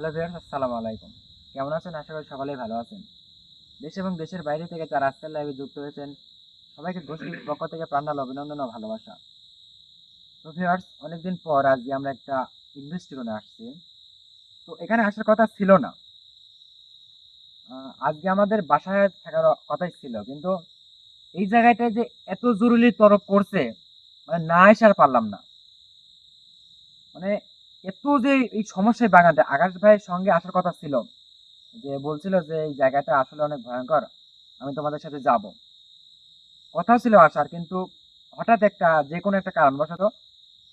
Hello viewers, আসসালামু আলাইকুম। কেমন আছেন? আশা করি সকলেই ভালো আছেন। দেশ এবং দেশের বাইরে থেকে যারা আজকের লাইভে যুক্ত হয়েছেন, সবাইকে গোষ্ঠীর পক্ষ থেকে প্রাণাল অভিনন্দন ও ভালোবাসা। তো ভিউয়ার্স, অনেকদিন পর আজকে আমরা একটা ইনভেস্টিগেশনে আসছি। তো এখানে আসার কথা ছিল না। আজকে আমাদের বাসায় থাকার কথাই ছিল, কিন্তু এই জায়গাটায় যে এত জরুরি তরফ করছে মানে না আসার পারলাম না। মানে এত যে এই সমস্যায় বাগানটা আকাশ ভাইয়ের সঙ্গে আসার কথা ছিল। যে বলছিল যে এই জায়গাটা আসলে অনেক ভয়ঙ্কর। আমি তোমাদের সাথে যাব। কথা ছিল আসার, কিন্তু হঠাৎ একটা যে কোনো একটা কারণবশত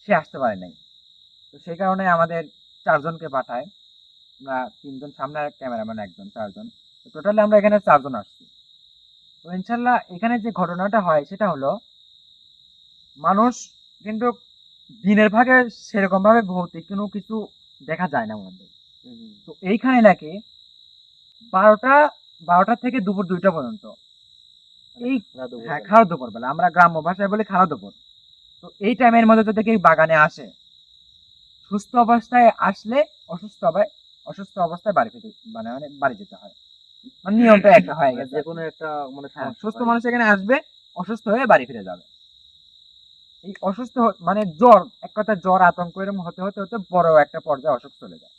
সে আসতে পারে নাই। তো সেই কারণে আমাদের চারজনকে পাঠায়। আমরা তিনজন, সামনে ক্যামেরাম্যান একজন, চারজন। তো টোটালি আমরা এখানে চারজন আসছি। তো ইনশাল্লাহ এখানে যে ঘটনাটা হয়, সেটা হলো মানুষ কিন্তু দিনের ভাগে সেরকম ভাবে ভৌতিক কোনো কিছু দেখা যায় না আমাদের। তো এইখানে নাকি বারোটা বারোটা থেকে দুপুর দুইটা পর্যন্ত। এই হ্যাঁ খাওয়া দুপুর বেলা। আমরা গ্রাম্য ভাষায় বলি খাওয়া দুপুর। তো এই টাইমের মধ্যে যদি কেউ বাগানে আসে সুস্থ অবস্থায় আসলে অসুস্থ অবস্থায় অসুস্থ অবস্থায় বাড়ি ফিরে মানে মানে বাড়ি যেতে হয়। মানে নিয়মটা একটা হয়ে গেছে। যে কোনো একটা মানে হ্যাঁ, সুস্থ মানুষ এখানে আসবে অসুস্থ হয়ে বাড়ি ফিরে যাবে। এই অসুস্থ মানে জ্বর, এক কথা জ্বর, আতঙ্ক এরকম হতে হতে হতে বড় একটা পর্যায়ে অসুখ চলে যায়।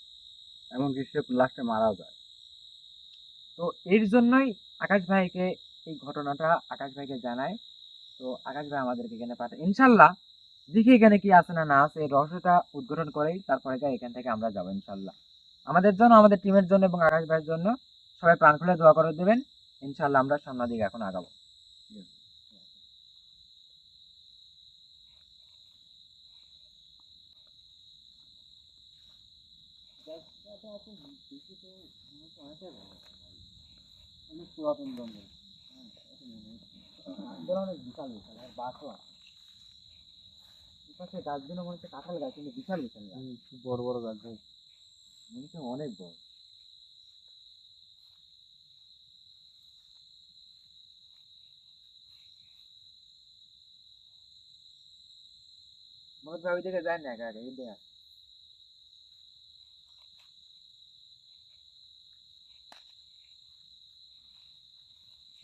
এমনকি সে লাস্টে মারাও যায়। তো এর জন্যই আকাশ ভাইকে এই ঘটনাটা আকাশ ভাইকে জানায় তো আকাশ ভাই আমাদেরকে এখানে পাঠায় ইনশাল্লাহ দেখি এখানে কি আছে না না আছে, এই রহস্যটা উদ্ঘাটন করেই তারপরে এখান থেকে আমরা যাব ইনশাল্লাহ। আমাদের জন্য, আমাদের টিমের জন্য এবং আকাশ ভাইয়ের জন্য সবাই প্রাণ খুলে দোয়া করে দেবেন। ইনশাল্লাহ আমরা সামনের দিকে এখন আগাবো। অনেক পুরাতন জঙ্গল। অনেক বিশাল বিশাল আর বাসও আছে। এপাশে গাছগুলো মনে হচ্ছে কাঁঠাল গাছ কিন্তু বিশাল বিশাল গাছ। বড় বড় গাছ ভাই। মনে হচ্ছে অনেক বড়। মনে হচ্ছে ওই দিকে যায় না একা একা এই দিকে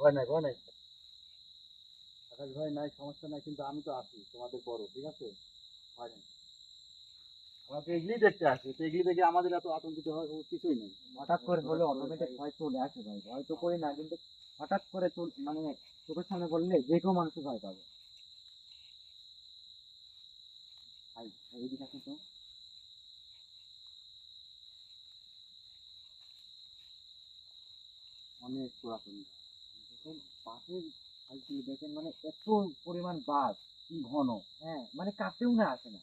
ভয় নাই ভয় নাই। আকাশ ভয় নাই সমস্যা নাই কিন্তু আমি তো আছি তোমাদের বড় ঠিক আছে? ভয় নাই। আমরা তো এগুলি দেখতে আসি তো এগুলি দেখে আমাদের এত আতঙ্কিত হওয়ার কিছুই নেই। হঠাৎ করে হলে অটোমেটিক ভয় চলে আসে ভাই ভয় তো করি না কিন্তু হঠাৎ করে মানে চোখের সামনে বললে যে কেউ মানুষ ভয় পাবে। ভাই এইদিকে আসো তো। অনেক পুরাতন। দেখেন বাসের দেখেন মানে এত পরিমাণ বাস কি ঘন হ্যাঁ মানে কাছেও না আসে না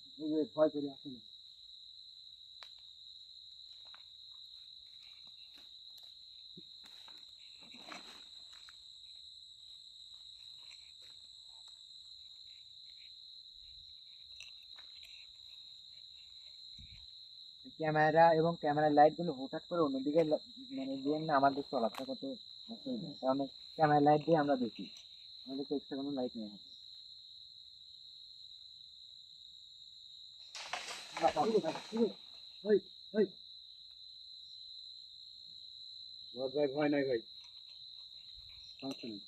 ভয় করে আসে না ক্যামেরা এবং ক্যামেরার লাইটগুলো হঠাৎ করে অন্যদিকে মানে দিয়ে না আমাদের চলাফেরা করতে। কারণ ক্যামেরা লাইট দিয়ে আমরা দেখি। আমাদের এক্সট্রা কোনো লাইট নেই। ভাই ভয় নাই ভাই সমস্যা নেই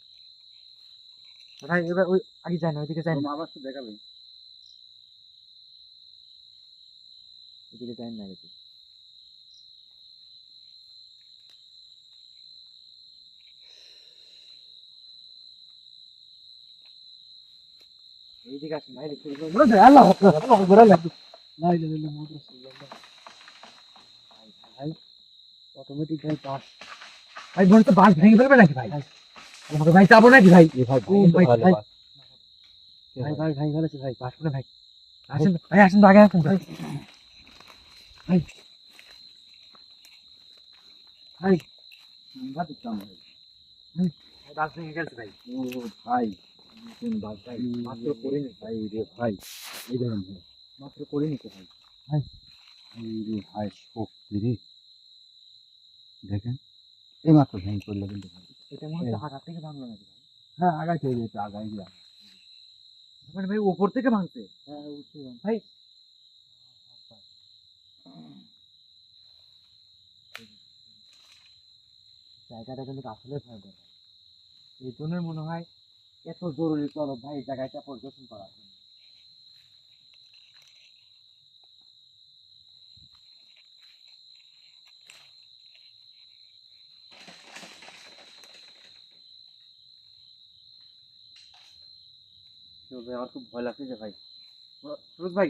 ভাই এবার ওই আগে যাই না ওইদিকে যাই না। তোমার আবার তো দেখাবে। ওইদিকে যাই না আগে এইদিকে আসেন ভাই দেখতে আল্লাহ আল্লাহ ঘোরা লাগবে নাই নাই নাই মোটর ভাই অটোমেটিক ভাই বাস ভাই মনে তো বাস ভেঙে ফেলবে নাকি ভাই আমাকে ভাই যাব নাকি ভাই ভাই ভাই, ভাই। ভাই ভাই ভাই ভালো আছে ভাই বাস করে ভাই আসেন ভাই আসেন আগে আসেন ভাই ভাই ভাই ভাই ও ভাই কোন বাস ভাই মাত্র করে নি ভাই রে ভাই। এই দেখেন ভাই মাত্র করে নিতে ভাই। ভাই এই রে ভাই শক্তি রে। দেখেন এই মাত্র ভেঙে পড়ল কিন্তু ভাই। এটা মনে হচ্ছে আঘাত থেকে ভাঙলো নাকি ভাই? হ্যাঁ আগাই চলে যেতে আগাই গিয়া মানে ভাই উপর থেকে ভাঙছে? হ্যাঁ ভাই। জায়গাটা কিন্তু আসলে ভয়ঙ্কর এই জন্যই মনে হয় এত জরুরি চলো ভাই জায়গাটা পরিদর্শন করার জন্য ভাই আমার খুব ভয় লাগতেছে ভাই। সুরজ ভাই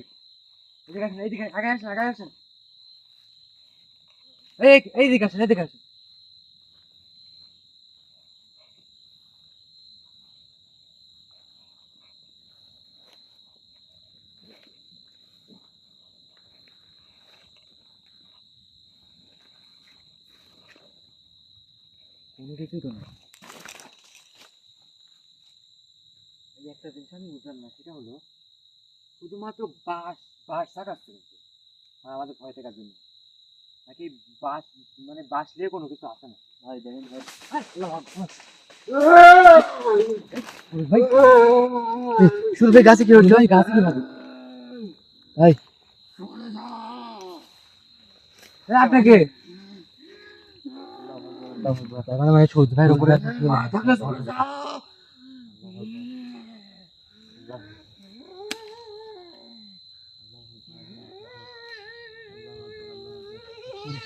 এদিকে আসেন এইদিকে আগে আসেন আগে আসেন। এই এইদিকে আসেন এদিকে আসেন কোনো কিছুই তো না এই একটা জিনিস আমি বুঝলাম না সেটা হলো শুধুমাত্র বাস বাস সাকাচ্ছে কিন্তু মানে আমাদের ভয় থাকার জন্য। নাকি বাস মানে বাস নিয়ে কোনো কিছু আসে না? ভাই দেখেন ভাই। শুরু ভাই গাছে কি হচ্ছে ভাই গাছে কি হবে? ভাই। আপনাকে। মানে মানে সৌদ ভাইয়ের উপরে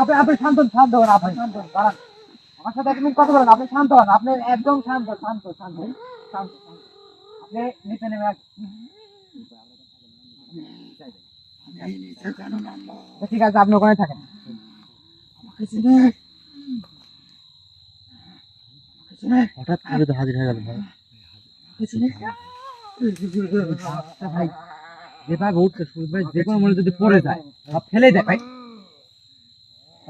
আপনি আপনি শান্ত হন, শান্ত হন আপনি শান্ত দাঁড়ান। আমার সাথে এক মিনিট কথা বলেন আপনি শান্ত হন আপনি একদম শান্ত শান্ত শান্ত শান্ত আপনি নিচে নেমে আসেন। ঠিক আছে আপনি ওখানে থাকেন। হঠাৎ করে তো হাজির হয়ে গেল ভাই। আচ্ছা ভাই উঠছে সুরজ ভাই যে কোনো মনে যদি পড়ে যায় ফেলে দেয় ভাই।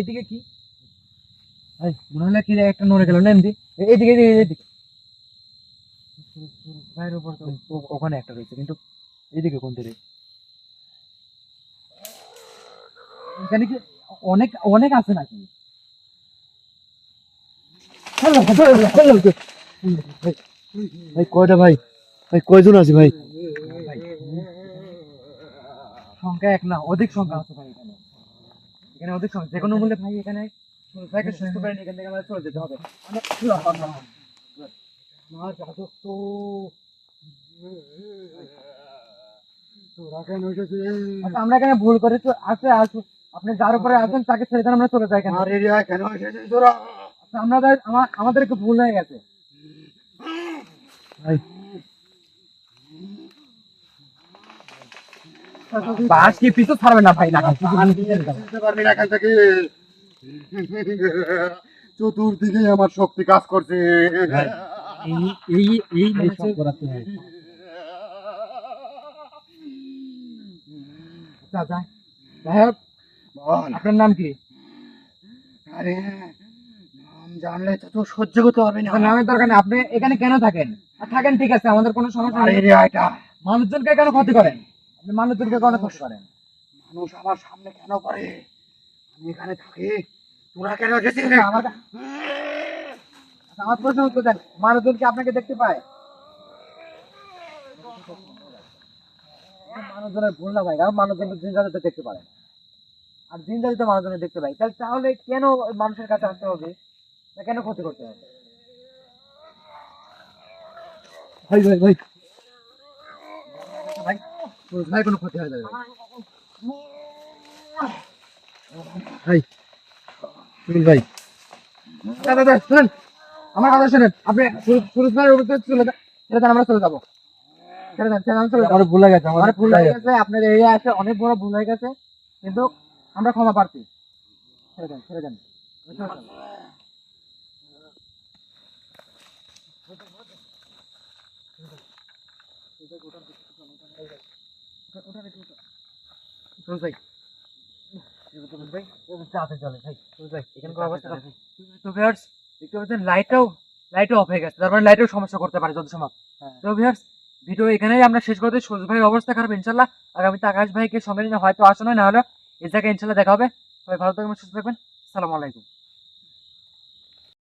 এদিকে কি? মনে হলো কি একটা নড়ে গেল না এমনি এদিকে এদিকে এদিকে। ভাইয়ের উপর ওখানে একটা রয়েছে কিন্তু এদিকে কোন দিকে? এখানে কি অনেক অনেক আছে নাকি? ভাই কয়টা ভাই? ভাই কয়জন আছে ভাই ভাই, সংখ্যা এক না অধিক সংখ্যা আছে ভাই এখানে। এখানে ওদের যে কোনো মূল্যে ভাই এখানে ভাইকে সুস্থ করে এখান থেকে আমাদের চলে যেতে হবে। আচ্ছা, আমরা এখানে ভুল করে তো আছে আছে আপনি যার উপরে আছেন তাকে ছেড়ে দেন আমরা চলে যাই কেন কেন তোরা? আচ্ছা, আমাদের আমার ভুল হয়ে গেছে ভাই বাস কি পিছু ছাড়বে না ভাই না পারবি না। থেকে চতুর্দিকে আমার শক্তি কাজ করছে। এই করাতে হয়। আপনার নাম কি? আরে নাম জানলে তো সহ্য করতে পারবি না। নামের দরকার নেই আপনি এখানে কেন থাকেন? থাকেন ঠিক আছে আমাদের কোনো সমস্যা নেই। মানুষজনকে কেন ক্ষতি করেন? আপনি মানুষজনকে কেন ক্ষতি করেন? মানুষ আমার সামনে কেন করে? আমি এখানে থাকি। তোরা কেন গেছিস আমার আমার প্রশ্ন উত্তর দেন মানুষজন কি আপনাকে দেখতে পায়? মানুষজনের ভুল না ভাই কারণ মানুষজন দিন রাতে দেখতে পারে। আর দিন রাতে তো মানুষজনের দেখতে পাই তাহলে তাহলে কেন মানুষের কাছে আসতে হবে? না কেন ক্ষতি করতে হবে? ভাই ভাই ভাই ভাই কোনো ক্ষতি হয়ে যাবে ভাই। ভাই দাদা দাদা শুনেন আমার কথা শুনেন আপনি সুরজ- সুরজ ভাইয়ের উপর চলে যান আমরা চলে যাব। আমরা ভুল হয়ে গেছে আমার ভুল হয়ে গেছে আপনাদের এরিয়া আছে অনেক বড় ভুল হয়ে গেছে কিন্তু আমরা ক্ষমা প্রার্থী। ছেড়ে দেন ছেড়ে দেন। সুরজ ভাই। সুরজ ভাই চাপে চলে ভাই সুরজ ভাই এখানকার অবস্থা তো ভিউয়ার্স দেখতে পাচ্ছেন লাইটটাও লাইটও অফ হয়ে গেছে। তার মানে লাইটেও সমস্যা করতে পারে যত সম্ভব। তো ভিউয়ার্স ভিডিও এখানেই আমরা শেষ করতে সুরজ ভাই অবস্থা খারাপ ইনশাল্লাহ। আগামীতে আকাশ ভাইকে সঙ্গে নিয়ে হয়তো আসো নয় না হলে এই জায়গায় ইনশাল্লাহ দেখা হবে। সবাই ভালো থাকবেন সুস্থ থাকবেন। সালাম আলাইকুম।